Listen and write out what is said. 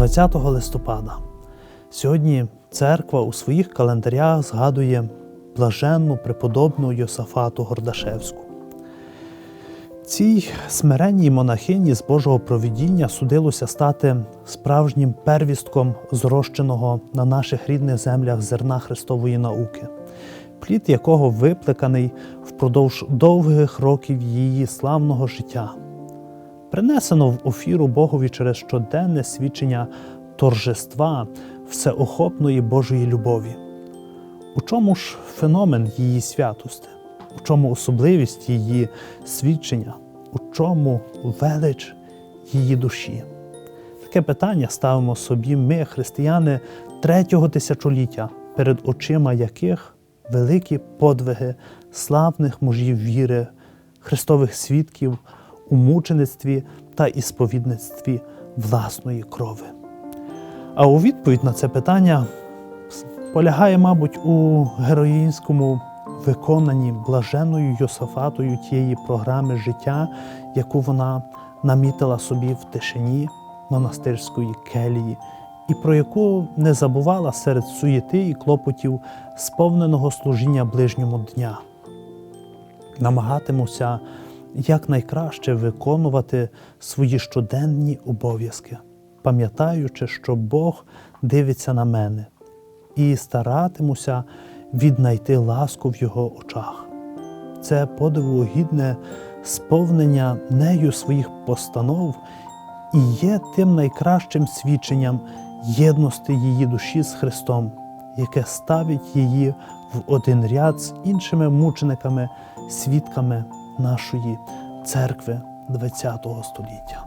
20 листопада. Сьогодні церква у своїх календарях згадує блаженну преподобну Йосафату Гордашевську. Цій смиренній монахині з Божого провідіння судилося стати справжнім первістком зрощеного на наших рідних землях зерна Христової науки, плід якого виплеканий впродовж довгих років її славного життя, принесено в офіру Богові через щоденне свідчення торжества всеохопної Божої любові. У чому ж феномен її святости? У чому особливість її свідчення? У чому велич її душі? Таке питання ставимо собі ми, християни третього тисячоліття, перед очима яких великі подвиги славних мужів віри, Христових свідків у мучеництві та ісповідництві власної крови. А у відповідь на це питання полягає, мабуть, у героїнському виконанні блаженною Йосафатою тієї програми життя, яку вона намітила собі в тишині монастирської келії, і про яку не забувала серед суєти і клопотів сповненого служіння ближньому дня. Намагатимуся якнайкраще виконувати свої щоденні обов'язки, пам'ятаючи, що Бог дивиться на мене, і старатимуся віднайти ласку в його очах. Це подиву гідне сповнення нею своїх постанов і є тим найкращим свідченням єдності її душі з Христом, яке ставить її в один ряд з іншими мучениками, свідками нашої церкви ХХ століття.